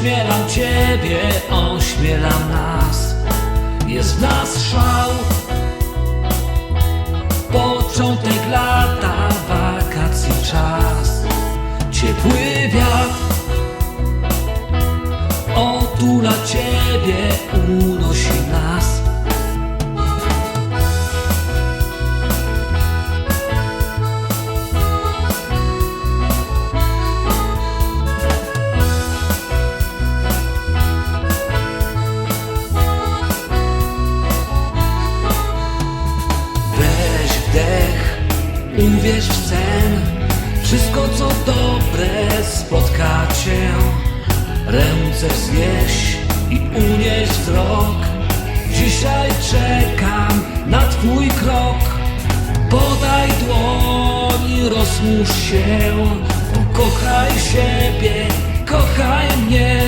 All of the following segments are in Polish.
Ośmielam Ciebie, ośmielam nas. Jest w nas szał. Początek lata, wakacji czas. Ciepły wiatr Otula Ciebie, uwierz w sen. Wszystko co dobre spotka cię. Ręce wznieś i unieś wzrok. Dzisiaj czekam na twój krok. Podaj dłoń, rozmusz się. Pokochaj siebie, kochaj mnie.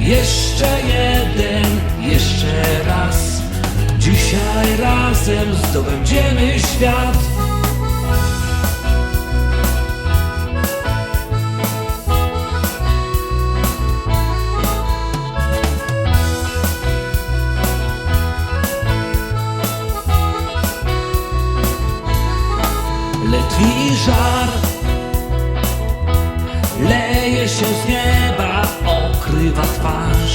Jeszcze jeden, jeszcze raz. Dzisiaj razem zdobędziemy świat Letni żar Leje się z nieba, okrywa twarz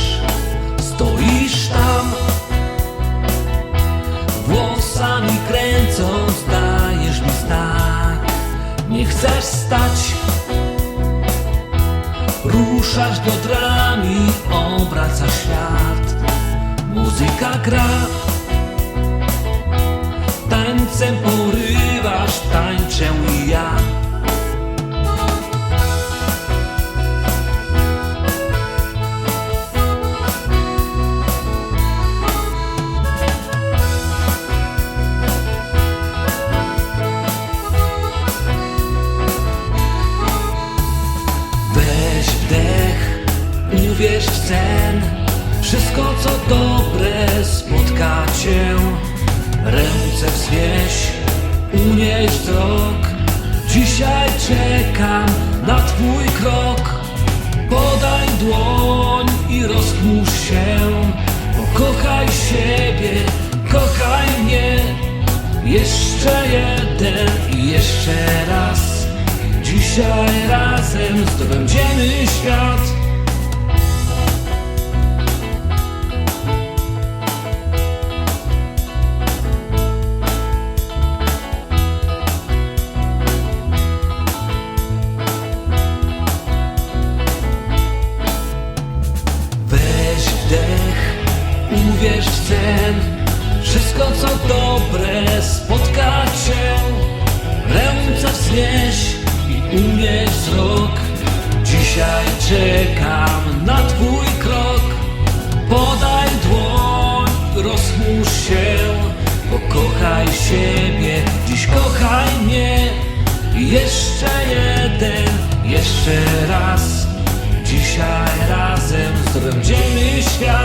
chcesz stać? Ruszasz biodrami, obraca świat. Muzyka gra. Tańcem porywasz, tańczę uwierz w sen. Wszystko co dobre spotka cię. Ręce wznieś, unieś wzrok. Dzisiaj czekam na twój krok. Podaj dłoń i rozchmurz się. Pokochaj siebie, kochaj mnie. Jeszcze jeden i jeszcze raz. Dzisiaj razem zdobędziemy świat uwierz w sen Wszystko co dobre spotka cię Ręce wznieś i unieś wzrok. Dzisiaj czekam na twój krok. Podaj dłoń, rozchmurz się Pokochaj siebie, dziś kochaj mnie. Jeszcze jeden, jeszcze raz. Dzisiaj razem zdobędziemy świat